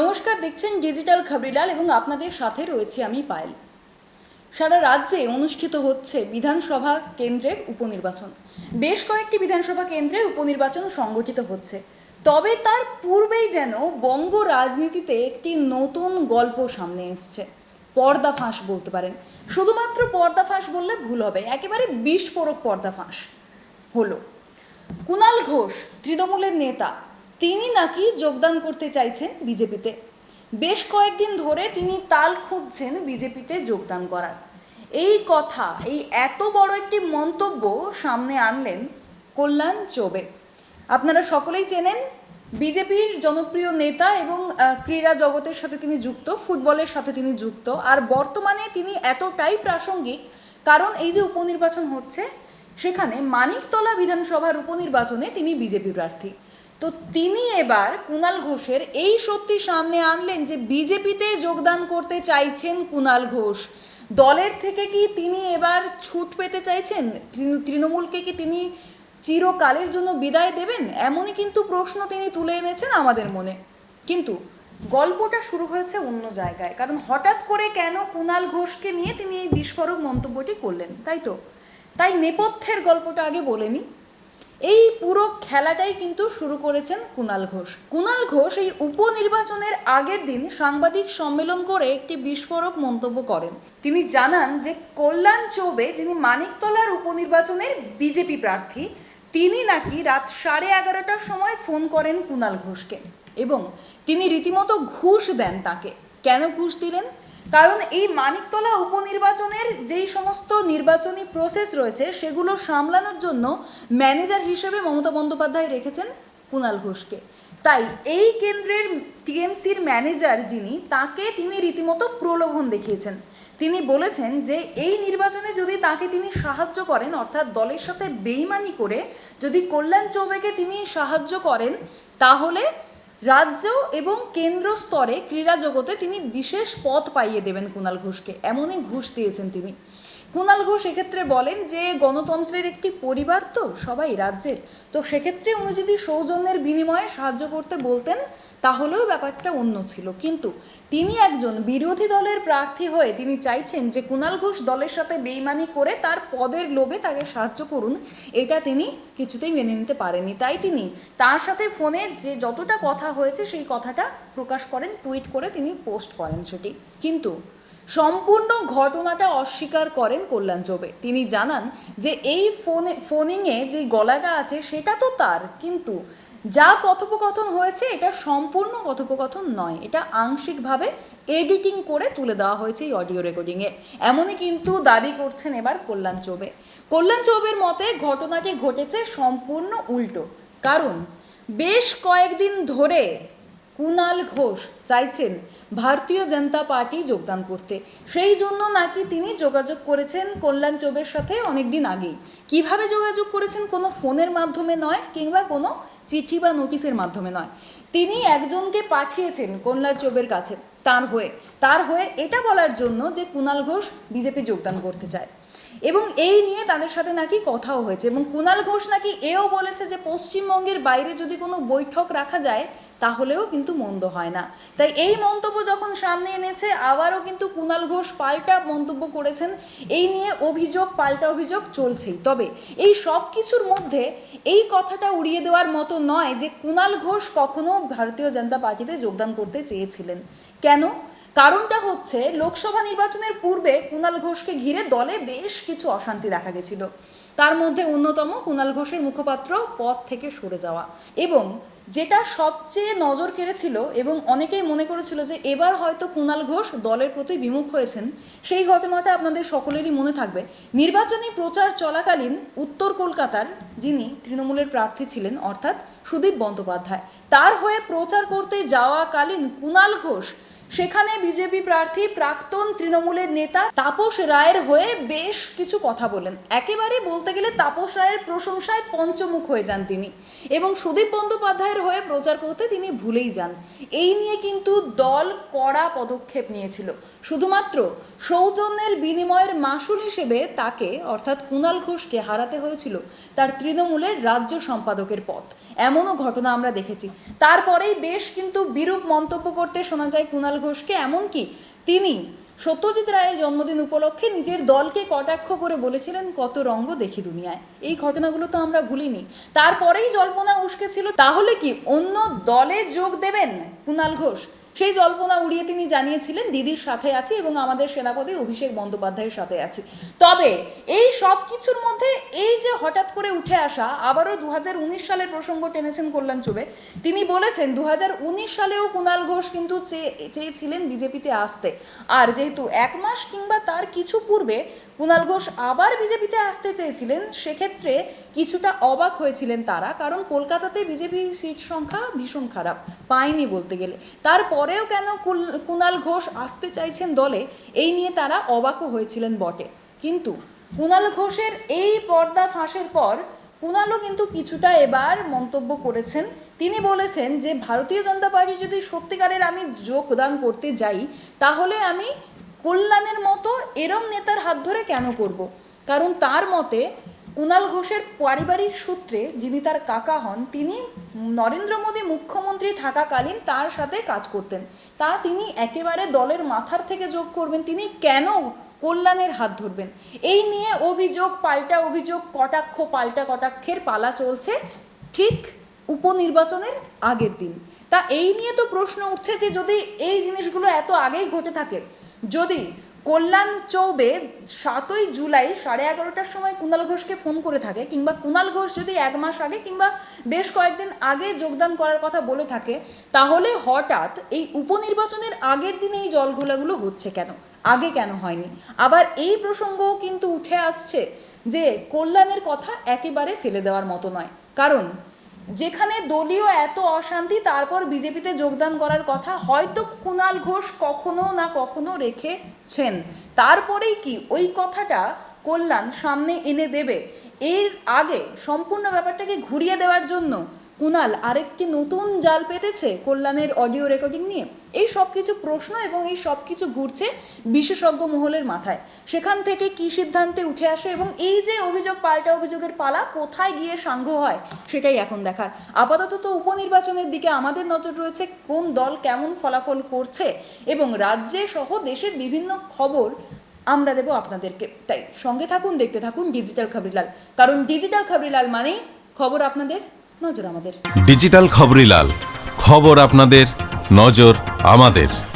নমস্কার, দেখছেন ডিজিটাল খবরিলাল এবং আপনাদের সাথে রয়েছে আমি পায়েল। সারা রাজ্যে অনুষ্ঠিত হচ্ছে বিধানসভা কেন্দ্রের উপনির্বাচন। বেশ কয়েকটি বিধানসভা কেন্দ্রে উপনির্বাচন সংগঠিত হচ্ছে। তবে তার পূর্বেই যেন বঙ্গ রাজনীতিতে একটি নতুন গল্প সামনে এসছে। পর্দাফাঁস বলতে পারেন। শুধুমাত্র পর্দাফাঁস বললে ভুল হবে, একেবারে বিস্ফোরক পর্দাফাঁস হলো। কুণাল ঘোষ, তৃণমূলের নেতা তিনি নাকি যোগদান করতে চাইছেন বিজেপিতে। বেশ কয়েকদিন ধরে তিনি তাল খুঁজছেন বিজেপিতে যোগদান করার। এই কথা, এই এত বড় একটি মন্তব্য সামনে আনলেন কল্যাণ চৌবে। আপনারা সকলেই চেনেন, বিজেপির জনপ্রিয় নেতা এবং ক্রীড়া জগতের সাথে তিনি যুক্ত, ফুটবলের সাথে তিনি যুক্ত। আর বর্তমানে তিনি এতটাই প্রাসঙ্গিক, কারণ এই যে উপনির্বাচন হচ্ছে, সেখানে মানিকতলা বিধানসভার উপনির্বাচনে তিনি বিজেপি প্রার্থী। তো তিনি এবার কুণাল ঘোষের এই সত্যি সামনে আনলেন যে বিজেপিতে যোগদান করতে চাইছেন কুণাল ঘোষ। দলের থেকে কি তিনি এবার ছুট পেতে চাইছেন? তৃণমূলকে কি তিনি চিরকালের জন্য বিদায় দেবেন? এমনই কিন্তু প্রশ্ন তিনি তুলে এনেছেন আমাদের মনে। কিন্তু গল্পটা শুরু হয়েছে অন্য জায়গায়। কারণ হঠাৎ করে কেন কুণাল ঘোষকে নিয়ে তিনি এই বিস্ফোরক মন্তব্যটি করলেন? তাই তো? তাই নেপথ্যের গল্পটা আগে বলেনি এই পুরো খেলাটাই কিন্তু শুরু করেছেন কুণাল ঘোষ। কুণাল ঘোষ এই উপনির্বাচনের আগের দিন সাংবাদিক সম্মেলন করে একটি বিস্ফোরক মন্তব্য করেন। তিনি জানান যে, কল্যাণ চৌবে, যিনি মানিকতলার উপনির্বাচনের বিজেপি প্রার্থী, তিনি নাকি রাত সাড়ে এগারোটার সময় ফোন করেন কুণাল ঘোষকে এবং তিনি রীতিমতো ঘুষ দেন তাকে। কেন ঘুষ দিলেন? কারণ এই মানিকতলা উপনির্বাচনের যেই সমস্ত নির্বাচনী প্রসেস রয়েছে, সেগুলো সামলানোর জন্য ম্যানেজার হিসেবে মমতা বন্দ্যোপাধ্যায় রেখেছেন কুণাল ঘোষকে। তাই এই কেন্দ্রের টিএমসির ম্যানেজার যিনি, তাকে তিনি রীতিমতো প্রলোভন দেখিয়েছেন। তিনি বলেছেন যে, এই নির্বাচনে যদি তাকে তিনি সাহায্য করেন, অর্থাৎ দলের সাথে বেইমানি করে যদি কল্যাণ চৌবেকে তিনি সাহায্য করেন, তাহলে রাজ্য এবং কেন্দ্র স্তরে ক্রীড়া জগতে তিনি বিশেষ পথ পাইয়ে দেবেন কুণাল ঘোষকে। এমনই ঘুষ দিয়েছেন তিনি। কুণাল ঘোষ এক্ষেত্রে বলেন যে গণতন্ত্রের একটি পরিবার তো সবাই রাজ্যের। তো সেক্ষেত্রে উনি যদি সৌজন্যের বিনিময়ে সাহায্য করতে বলতেন, তাহলেও ব্যাপারটা অন্য ছিল। কিন্তু তিনি একজন বিরোধী দলের প্রার্থী হয়ে তিনি চাইছেন যে কুণাল ঘোষ দলের সাথে বেইমানি করে তার পদের লোভে তাকে সাহায্য করুন, এটা তিনি কিছুতেই মেনে নিতে পারেননি। তাই তিনি তার সাথে ফোনে যে যতটা কথা হয়েছে সেই কথাটা প্রকাশ করেন, টুইট করে তিনি পোস্ট করেন সেটি। কিন্তু সম্পূর্ণ ঘটনাটা অস্বীকার করেন কল্যাণ চৌবে। তিনি জানান যে, এই ফোনে, ফোনিংয়ে যে গলাটা আছে সেটা তো তার, কিন্তু যা কথোপকথন হয়েছে এটা সম্পূর্ণ কথোপকথন নয়। এটা আংশিকভাবে এডিটিং করে তুলে দেওয়া হয়েছে এই অডিও রেকর্ডিংয়ে। এমনই কিন্তু দাবি করছেন এবার কল্যাণ চৌবে। কল্যাণ চৌবের মতে ঘটনাটি ঘটেছে সম্পূর্ণ উল্টো। কারণ, বেশ কয়েকদিন ধরে কুণাল ঘোষ চাইছেন ভারতীয় জনতা পার্টি যোগদান করতে। সেই জন্য নাকি তিনি যোগাযোগ করেছেন কল্যাণ চৌবের সাথে অনেক দিন আগেই। কীভাবে যোগাযোগ করেছেন কোনো ফোনের মাধ্যমে নয় কিংবা কোনো চিঠি বা নোটিশের মাধ্যমে নয়। তিনি একজনকে পাঠিয়েছেন কল্যাণ চৌবের কাছে, তার হয়ে। তার হয়ে এটা বলার জন্য যে কুনাল ঘোষ বিজেপি যোগদান করতে চায়। এবং এই নিয়ে তাদের সাথে নাকি কথাও হয়েছে এবং কুণাল ঘোষ নাকি এও বলেছে যে পশ্চিমবঙ্গের বাইরে যদি কোনো বৈঠক রাখা যায়, তাহলেও কিন্তু মন্দ হয় না। তাই এই মন্তব্য যখন সামনে এনেছে, আবারও কিন্তু কুণাল ঘোষ পাল্টা মন্তব্য করেছেন। এই নিয়ে অভিযোগ, পাল্টা অভিযোগ চলছেই। তবে এই সব কিছুর মধ্যে এই কথাটা উড়িয়ে দেওয়ার মতো নয় যে কুণাল ঘোষ কখনো ভারতীয় জনতা পার্টিতে যোগদান করতে চেয়েছিলেন। কেন? কারণটা হচ্ছে লোকসভা নির্বাচনের পূর্বে কুণাল ঘোষকে ঘিরে দলে বেশ কিছু অশান্তি দেখা গেছিল। তার মধ্যে অন্যতম কুণাল ঘোষের মুখপাত্র পদ থেকে সরে যাওয়া এবং যেটা সবচেয়ে নজর কেড়েছিল এবং অনেকেই মনে করেছিল যে এবার হয়তো কুণাল ঘোষ দলের প্রতি বিমুখ হয়েছেন, সেই ঘটনাটা আপনাদের সকলেরই মনে থাকবে। নির্বাচনী প্রচার চলাকালীন উত্তর কলকাতার যিনি তৃণমূলের প্রার্থী ছিলেন, অর্থাৎ সুদীপ বন্দ্যোপাধ্যায়, তার হয়ে প্রচার করতে যাওয়াকালীন কুণাল ঘোষ সেখানে বিজেপি প্রার্থী প্রাক্তন তৃণমূলের নেতা তাপস রায়ের হয়ে বেশ কিছু কথা বলেন একেবারে বলতে গেলে তাপস রায়ের প্রশংসায় পঞ্চমুখ হয়ে যান তিনি এবং সুদীপ বন্দ্যোপাধ্যায়ের হয়ে প্রচার করতে তিনি ভুলেই যান। এই নিয়ে কিন্তু দল কড়া পদক্ষেপ নিয়েছিল। শুধুমাত্র সৌজন্যের বিনিময়ের মাসুল হিসেবে তাকে, অর্থাৎ কুণাল ঘোষকে হারাতে হয়েছিল তার তৃণমূলের রাজ্য সম্পাদকের পদ। এমনও ঘটনা আমরা দেখেছি। তারপরেই বেশ কিন্তু বিরূপ মন্তব্য করতে শোনা যায় কুণাল ঘোষকে এমনকি তিনি সত্যজিৎ রায়ের জন্মদিন উপলক্ষে নিজের দলকে কটাক্ষ করে বলেছিলেন, কত রঙ্গ দেখি দুনিয়ায়। এই ঘটনাগুলো তো আমরা ভুলিনি। তারপরেই জল্পনা উস্কেছিল, তাহলে কি অন্য দলে যোগ দেবেন কুণাল ঘোষ? সেই জল্পনা উড়িয়ে তিনি জানিয়েছিলেন, দিদির সাথে আছি এবং আমাদের সেনাপতি অভিষেক বন্দ্যোপাধ্যায়ের সাথে আছি। তবে এই সব কিছুর মধ্যে এই যে হঠাৎ করে উঠে আসা, আবারও দু হাজার উনিশ সালের প্রসঙ্গ টেনেছেন কল্যাণ চুবে, তিনি বলেছেন দু হাজার উনিশ সালেও কুণাল ঘোষ কিন্তু চেয়ে- চেয়েছিলেন বিজেপিতে আসতে। আর যেহেতু এক মাস কিংবা তার কিছু পূর্বে কুণাল ঘোষ আবার বিজেপিতে আসতে চেয়েছিলেন, সেক্ষেত্রে কিছুটা অবাক হয়েছিলেন তারা, কারণ কলকাতাতে বিজেপি সিট সংখ্যা ভীষণ খারাপ, পায়নি বলতে গেলে। তারপরেও কেন কুণাল ঘোষ আসতে চাইছেন দলে, এই নিয়ে তারা অবাকও হয়েছিলেন বটে। কিন্তু কুণাল ঘোষের এই পর্দা ফাঁসের পর কুণালও কিন্তু কিছুটা এবার মন্তব্য করেছেন। তিনি বলেছেন যে, ভারতীয় জনতা পার্টি যদি সত্যিকারের আমি যোগদান করতে যাই, তাহলে আমি কল্যাণের মতো এরম নেতার হাত ধরে কেন করব? কারণ তার মতে কুণাল ঘোষের পারিবারিক সূত্রে যিনি তার কাকা হন, তিনি নরেন্দ্র মোদী মুখ্যমন্ত্রী থাকাকালীন তার সাথে কাজ করতেন। তা তিনি একেবারে দলের মাথার থেকে যোগ করবেন, তিনি কেন কল্যাণের হাত ধরবেন? এই নিয়ে অভিযোগ, পাল্টা অভিযোগ, কটাক্ষ, পাল্টা কটাক্ষের পালা চলছে ঠিক উপনির্বাচনের আগের দিন। তা এই নিয়ে তো প্রশ্ন উঠছে যে যদি এই জিনিসগুলো এত আগেই ঘটে থাকে যদি কল্যাণ চৌবে সাতই জুলাই সাড়ে এগারোটার সময় কুণাল ঘোষকে ফোন করে থাকে, কিংবা কুণাল ঘোষ যদি এক মাস আগে কিংবা বেশ কয়েকদিন আগে যোগদান করার কথা বলে থাকে, তাহলে হঠাৎ এই উপনির্বাচনের আগের দিনে এই জলঘোলাগুলো হচ্ছে কেন? আগে কেন হয়নি? আবার এই প্রসঙ্গও কিন্তু উঠে আসছে যে কল্যাণের কথা একেবারে ফেলে দেওয়ার মতো নয়। কারণ যেখানে দলীয় এত অশান্তি, তারপর বিজেপিতে যোগদান করার কথা হয়তো কুণাল ঘোষ কখনো না কখনো রেখেছেন। তারপরেই কি? ওই কথাটা কল্যাণ সামনে এনে দেবে। এর আগে সম্পূর্ণ ব্যাপারটাকে ঘুরিয়ে দেওয়ার জন্য কুণাল আরেকটি নতুন জাল পেতেছে কল্যাণের অডিও রেকর্ডিং নিয়ে? এই সব কিছু প্রশ্ন এবং এই সব কিছু ঘুরছে বিশেষজ্ঞ মহলের মাথায়। সেখান থেকে কি সিদ্ধান্তে উঠে আসে এবং এই যে অভিযোগ, পাল্টা অভিযোগের পালা, কোথায় গিয়ে সাঙ্গ হয় সেটাই এখন দেখার। আপাতত তো উপনির্বাচনের দিকে আমাদের নজর রয়েছে কোন দল কেমন ফলাফল করছে এবং রাজ্যে সহ দেশের বিভিন্ন খবর আমরা দেব আপনাদেরকে। তাই সঙ্গে থাকুন, দেখতে থাকুন ডিজিটাল খবরিলাল। কারণ ডিজিটাল খবরিলাল মানেই খবর আপনাদের নজর আমাদের। ডিজিটাল খবরিলাল খবর আপনাদের নজর আমাদের।